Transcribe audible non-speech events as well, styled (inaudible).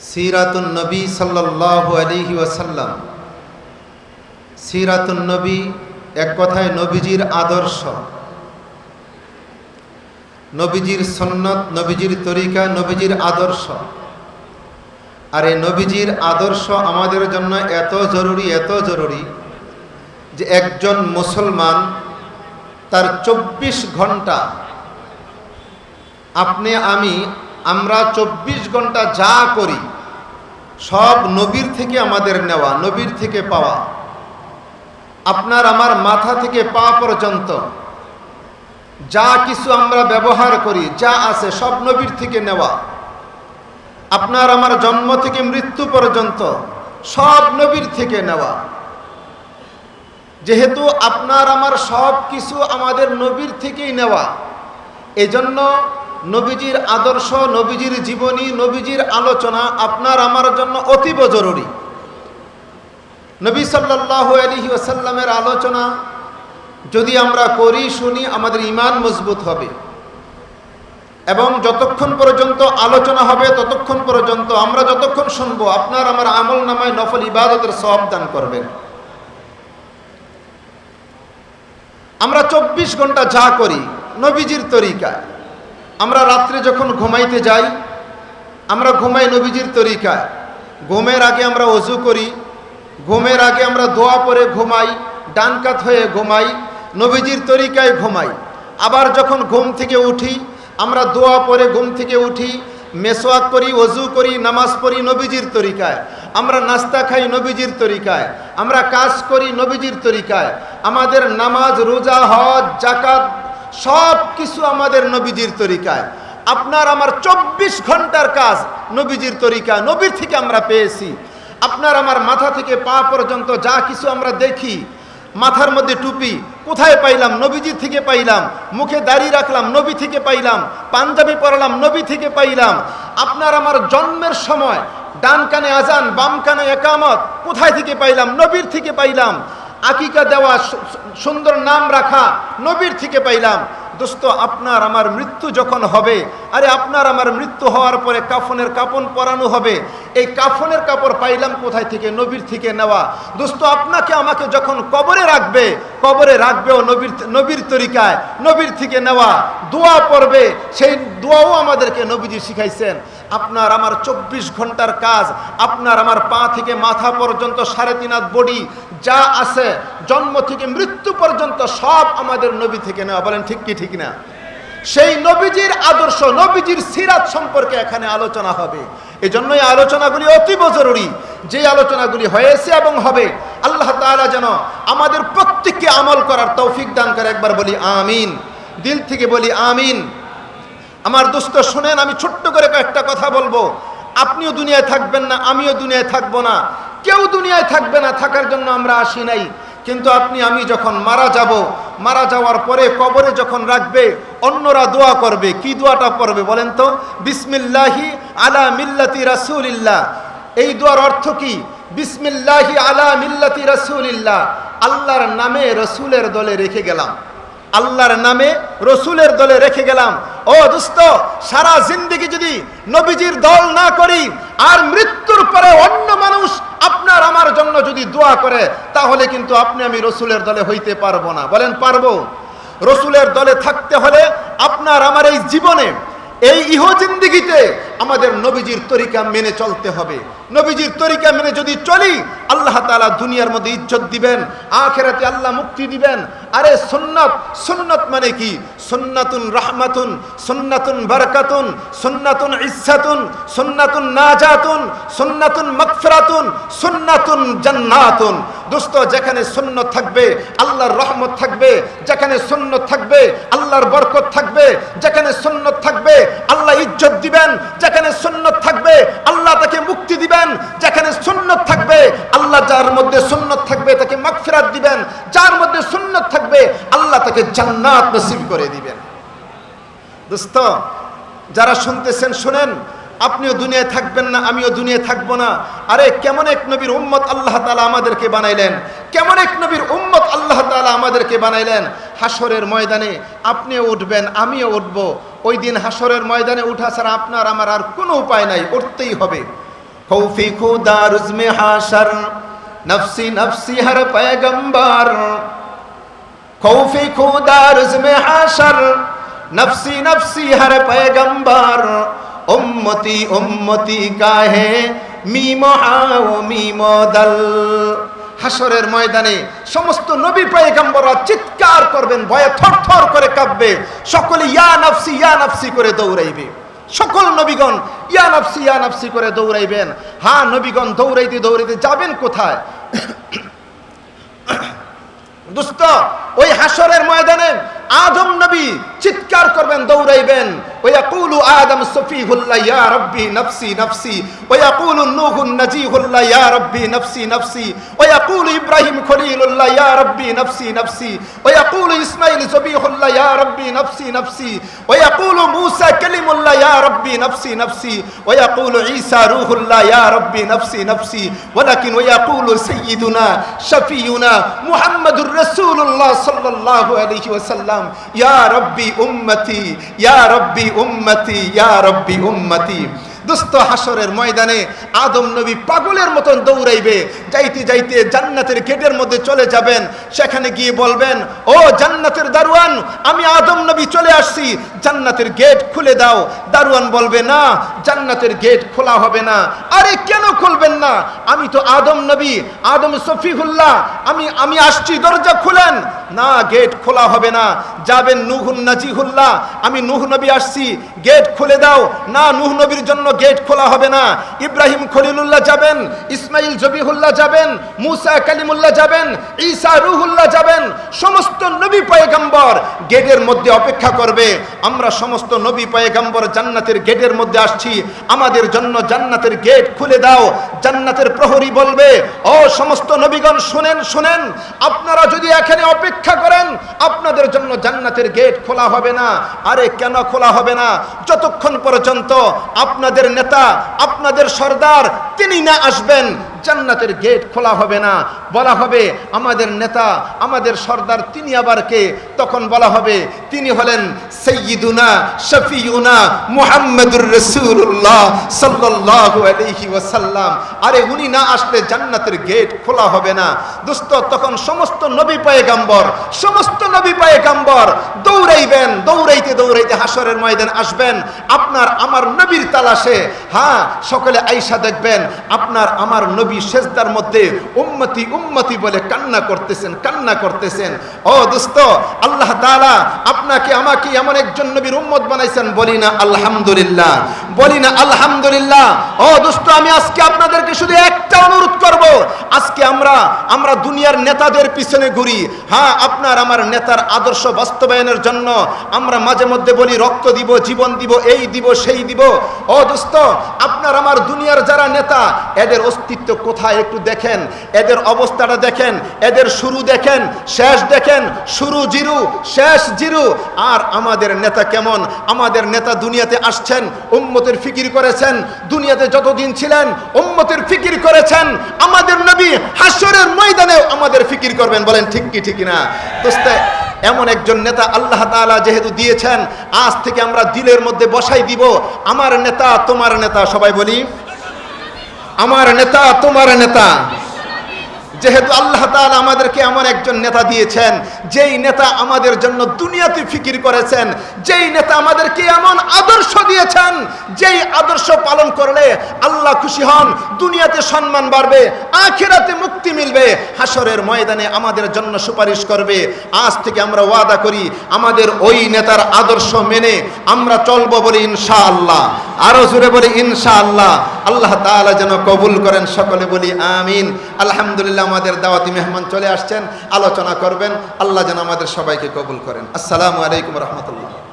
সিরাতুন নবী সাল্লাল্লাহু আলাইহি ওয়াসাল্লাম। সিরাতুন নবী এক কথায় নবীজির আদর্শ। নবীজির সন্ন্যত, নবীজির তরিকা, নবীজির আদর্শ। আর এই নবীজির আদর্শ আমাদের জন্য এত জরুরি এত জরুরি যে একজন মুসলমান তার চব্বিশ ঘণ্টা আপনি, আমি আমরা চব্বিশ ঘণ্টা যা করি, সব নবীর থেকে আমাদের নেওয়া, নবীর থেকে পাওয়া। আপনার আমার মাথা থেকে পা পর্যন্ত যা কিছু আমরা ব্যবহার করি, যা আছে, সব নবীর থেকে নেওয়া। আপনার আমার জন্ম থেকে মৃত্যু পর্যন্ত সব নবীর থেকে নেওয়া। যেহেতু আপনার আমার সব কিছু আমাদের নবীর থেকেই নেওয়া, এজন্য নবীজির আদর্শ, নবীজির জীবনী, নবীজির আলোচনা আপনার আমার জন্য অতীব জরুরি। নবী সাল্লাহ আলহি ওসাল্লামের আলোচনা যদি আমরা করি, শুনি, আমাদের ইমান মজবুত হবে। এবং যতক্ষণ পর্যন্ত আলোচনা হবে, ততক্ষণ পর্যন্ত আমরা যতক্ষণ শুনব, আপনার আমার আমল নামায় নফল ইবাদতের সব দান করবেন। আমরা চব্বিশ ঘণ্টা যা করি, নবীজির তরিকায়। আমরা রাত্রে যখন ঘুমাইতে যাই, আমরা ঘুমাই নবীজির তরিকায়। ঘুমের আগে আমরা অজু করি, ঘুমের আগে আমরা দোয়া পরে ঘুমাই ডানকাত হয়ে ঘুমাই, নবীজির তরিকায় ঘুমাই। আবার যখন ঘুম থেকে উঠি, আমরা দোয়া পরে ঘুম থেকে উঠি, মেসোয়াক করি, অজু করি, নামাজ পড়ি নবীজির তরিকায়। আমরা নাস্তা খাই নবীজির তরিকায়। আমরা কাজ করি নবীজির তরিকায়। আমাদের নামাজ, রোজা, হজ জাকাত সব কিছু আমাদের নবীজির তরিকায়। আপনার আমার চব্বিশ ঘণ্টার কাজ নবীজির তরিকা নবীর থেকে আমরা পেয়েছি। আপনার আমার মাথা থেকে পা পর্যন্ত যা কিছু আমরা দেখি, মাথার মধ্যে টুপি, কোথায় পাইলাম? নবীজি থেকে পাইলাম। মুখে দাড়ি রাখলাম, নবী থেকে পাইলাম। পাঞ্জাবি পরলাম, নবী থেকে পাইলাম। আপনার আমার জন্মের সময়, ডান কানে আজান, বাম কানে একামত, কোথায় থেকে পাইলাম? নবীর থেকে পাইলাম। আকিকা দেওয়া সুন্দর নাম রাখা নবীর থেকে পাইলাম। দোস্ত, আপনার আমার মৃত্যু যখন হবে, আরে আপনার আমার মৃত্যু হওয়ার পরে কাফনের কাপন পরানো হবে। এই কাফনের কাপড় পাইলাম কোথায় থেকে? নবীর থেকে নেওয়া। দোস্ত, আপনাকে আমাকে যখন কবরে রাখবে, কবরে রাখবেও নবীর নবীর তরিকায়, নবীর থেকে নেওয়া। দোয়া পড়বে, সেই দোয়াও আমাদেরকে নবীজি শিখাইছেন। আপনার আমার চব্বিশ ঘণ্টার কাজ, আপনার আমার পা থেকে মাথা পর্যন্ত সাড়ে তিন হাত বডি যা আছে, জন্ম থেকে মৃত্যু পর্যন্ত সব আমাদের নবী থেকে নেওয়া। বলেন, ঠিক কি, ঠিক না? সেই নবীজির আদর্শ, নবীজির সিরাত সম্পর্কে এখানে আলোচনা হবে। এই এই আলোচনাগুলি অতীব জরুরি। যে আলোচনাগুলি হয়েছে এবং হবে, আল্লাহ তাআলা যেন আমাদের প্রত্যেককে আমল করার তৌফিক দান করে। একবার বলি, আমিন। দিল থেকে বলি, আমিন। আমার দোস্ত, শোনেন, আমি ছোট্ট করে কয়েকটা কথা বলব। আপনিও দুনিয়ায় থাকবেন না, আমিও দুনিয়ায় থাকব না। কেউ দুনিয়ায় থাকবে না, থাকার জন্য আমরা আসি নাই। কিন্তু আপনি, আমি যখন মারা যাব, মারা যাওয়ার পরে কবরে যখন রাখবে, অন্যরা দোয়া করবে। কি দোয়াটা পড়বে বলেন তো? বিসমিল্লাহি আলা মিল্লাতি রাসূলিল্লাহ। এই দোয়ার অর্থ কি? বিসমিল্লাহি আলা মিল্লাতি রাসূলিল্লাহ। আল্লাহর নামে রসুলের দলে রেখে গেলাম। আল্লাহর নামে রসুলের দলে রেখে গেলাম। ও দোস্ত, সারা জিন্দগি যদি নবীজির দল না করি, আর মৃত্যুর পরে অন্য মানুষ আপনার আমার জন্য যদি দোয়া করে, তাহলে কিন্তু আপনি আমি রসুলের দলে হইতে পারব না। বলেন, পারব? রসুলের দলে থাকতে হলে আপনার আমার এই জীবনে, এই ইহ জিন্দিগিতে আমাদের নবীজির তরিকা মেনে চলতে হবে। নবীজির তরিকা মেনে যদি চলি, আল্লাহ তালা দুনিয়ার মধ্যে ইজ্জত দিবেন, আখেরাতে আল্লাহ মুক্তি দিবেন। আরে সুন্নত সুন্নত মানে কি? সুন্নাতুন রাহমাতুন, সুন্নাতুন বারকাতুন, সুন্নাতুন ইসাতুন সুন্নাতুন নাজাতুন, সুন্নাতুন মকফরাতুন সুন্নাতুন জান্নাতুন। দোস্ত, যেখানে সুন্নত থাকবে, আল্লাহর রহমত থাকবে, যেখানে সুন্নত থাকবে, আল্লাহর বরকত থাকবে, যেখানে সুন্নত থাকবে, আল্লাহ ইজ্জত দিবেন যেখানে সুন্নত থাকবে, আল্লাহ তাকে মুক্তি দিবেন। যেখানে সুন্নত থাকবে, আল্লাহ যার মধ্যে সুন্নত থাকবে তাকে মাগফিরাত দিবেন। যার মধ্যে সুন্নত থাকবে, আল্লাহ তাকে জান্নাত নসিব করে দিবেন। দোস্ত, যারা শুনতেছেন, শুনেন, আপনিও দুনিয়ায় থাকবেন না, আমিও দুনিয়ায় থাকব না। আরে, কেমন এক নবীর উম্মত আল্লাহ তালা আমাদেরকে বানাইলেন? কেমন এক নবীর উম্মত আল্লাহ তালা আমাদেরকে বানাইলেন? হাসরের ময়দানে আপনিও উঠবেন, আমিও উঠব। ওই দিন হাসরের ময়দানে উঠা ছাড়া আপনার, আমার আর কোনো উপায় নাই, উঠতেই হবে। হাসার রুজমে হাসার উম্মতি উম্মতি কাহে, মিমো হাও মি দল। হাসরের ময়দানে সমস্ত নবী পয়গম্বররা চিৎকার করবেন, ভয়ে থরথর করে কাঁপবে। সকলে ইয়া নাফসি ইয়া নাফসি করে দৌড়াইবে। সকল নবীগণ ইয়া নাফসি ইয়া নাফসি করে দৌড়াইবেন। হ্যাঁ নবীগণ, দৌড়াইতে দৌড়াইতে যাবেন কোথায়? (coughs) দুস্ত ওই হাসরের ময়দানে আদম নবী চিৎকার করবেন দৌড়াইবেন ويقول آدم السفيه الله يا ربي نفسي نفسي ويقول نوح النجيه الله يا ربي نفسي نفسي ويقول إبراهيم خليل الله يا ربي نفسي نفسي ويقول إسماعيل ذبيح الله يا ربي نفسي نفسي ويقول موسى كلم الله يا ربي نفسي نفسي ويقول عيسى روح الله يا ربي نفسي نفسي ولكن ويقول سيدنا شفينا محمد رسول الله صلى الله عليه وسلم يا ربي উম্মতি, ইয়া রব্বি উম্মতি, ইয়া রব্বি উম্মতি। দুস্থ হাসরের ময়দানে আদম নবী পাগলের মতন দৌড়াইবে, যাইতে যাইতে জান্নাতের গেটের মধ্যে চলে যাবেন। সেখানে গিয়ে বলবেন, ও জান্নাতের দারুয়ান, আমি আদম নবী চলে আসছি, জান্নাতের গেট খুলে দাও। দারুয়ান বলবে, না, জান্নাতের গেট খোলা হবে না। আরে, কেন খুলবেন না? আমি তো আদম নবী, আদম সফিকুল্লাহ আমি আমি আসছি, দরজা খুলেন। না, গেট খোলা হবে না। যাবেন নুহুন নাজিহুল্লাহ। আমি নুহ নবী আসছি, গেট খুলে দাও। না, নুহ নবীর জন্য গেট খোলা হবে না। ইব্রাহিম খলিলুল্লাহ যাবেন, ইসমাইল জবিহুল্লাহ যাবেন, মুসা কালিমুল্লাহ যাবেন, ঈসা রুহুল্লাহ যাবেন, সমস্ত নবী পয়গম্বর গেটের মধ্যে অপেক্ষা করবে। আমরা সমস্ত নবী পয়গম্বর জান্নাতের গেটের মধ্যে আসছি। আমাদের জন্য জান্নাতের গেট খুলে দাও। জান্নাতের প্রহরী বলবে, ও সমস্ত নবীগণ, শুনেন শুনেন। আপনারা যদি এখানে অপেক্ষা করেন, আপনাদের জন্য জান্নাতের গেট খোলা হবে না। আরে কেন খোলা হবে না? যতক্ষণ পর্যন্ত আপনাদের নেতা, আপনাদের সর্দার, তিনি না আসবেন জান্নাতের গেট খোলা হবে না। বলা হবে, আমাদের নেতা, আমাদের সর্দার, তিনি আবার কে? তখন বলা হবে, তিনি হলেন সৈয়দুনা শফিউনা মুহাম্মদুর রসুল্লাহ সাল্লাল্লাহু আলাইহি আরে, উনি না আসলে জান্নাতের গেট খোলা হবে না। দোস্ত, তখন সমস্ত নবী পয়গাম্বর, সমস্ত নবী পয়গাম্বর দৌড়াইবেন, দৌড়াইতে দৌড়াইতে হাসরের ময়দান আসবেন। আপনার, আমার নবীর তালাশে। হ্যাঁ সকলে আইসা দেখবেন, আপনার, আমার নবী শেষদার মধ্যে উম্মতি উম্মতি বলে কান্না করতেছেন কান্না করতেছেন। ও দোস্ত, আল্লাহ তালা আপনাকে, আমাকে এমন একজন নবীর উম্মত বানাইছেন বলি না, আলহামদুলিল্লাহ। বলি না, আলহামদুলিল্লাহ। ও দোস্ত আমি আজকে আপনাদেরকে শুধু একটা অনুরোধ করব। আজকে আমরা আমরা দুনিয়ার নেতাদের পিছনে ঘুরি। হ্যাঁ আপনার আমার নেতার আদর্শ বাস্তবায়নের জন্য আমরা মাঝে মধ্যে বলি, রক্ত দিব, জীবন দিব, এই দিব, সেই দিব। ও দোস্ত আপনার আমার দুনিয়ার যারা নেতা, এদের অস্তিত্ব কোথায় একটু দেখেন। এদের অবস্থাটা দেখেন, এদের শুরু দেখেন, শেষ দেখেন, শুরু জিরু, শেষ জিরু। আর আমাদের নেতা কেমন? আমাদের নেতা দুনিয়াতে আসছেন উম্মতের ফিকির করেছেন, দুনিয়াতে যতদিন ছিলেন উম্মতের ফিকির করেছেন, আমাদের নবী হাসরের ময়দানেও আমাদের ফিকির করবেন বলেন ঠিক কি, ঠিক না দোস্তে, এমন একজন নেতা আল্লাহ তালা যেহেতু দিয়েছেন, আজ থেকে আমরা দিলের মধ্যে বসাই দিব। আমার নেতা, তোমার নেতা, সবাই বলি? আমার নেতা, তোমার নেতা। যেহেতু আল্লাহ তাআলা আমাদেরকে এমন একজন নেতা দিয়েছেন, যেই নেতা আমাদের জন্য দুনিয়াতে ফিকির করেছেন, যেই নেতা আমাদেরকে এমন আদর্শ দিয়েছেন, যেই আদর্শ পালন করলে আল্লাহ খুশি হন, দুনিয়াতে সম্মান বাড়বে, আখিরাতে মুক্তি মিলবে হাসরের ময়দানে আমাদের জন্য সুপারিশ করবে। আজ থেকে আমরা ওয়াদা করি, আমাদের ওই নেতার আদর্শ মেনে আমরা চলবো বলি ইনশাআল্লাহ। আরও জোরে বলি ইনশাআল্লাহ। আল্লাহ তালা যেন কবুল করেন সকলে বলি আমিন। আলহামদুলিল্লাহ আমাদের দাওয়াতি মেহমান চলে আসছেন, আলোচনা করবেন, আল্লাহ যেন আমাদের সবাইকে কবুল করেন। আসসালামু আলাইকুম রহমতুল্লাহ।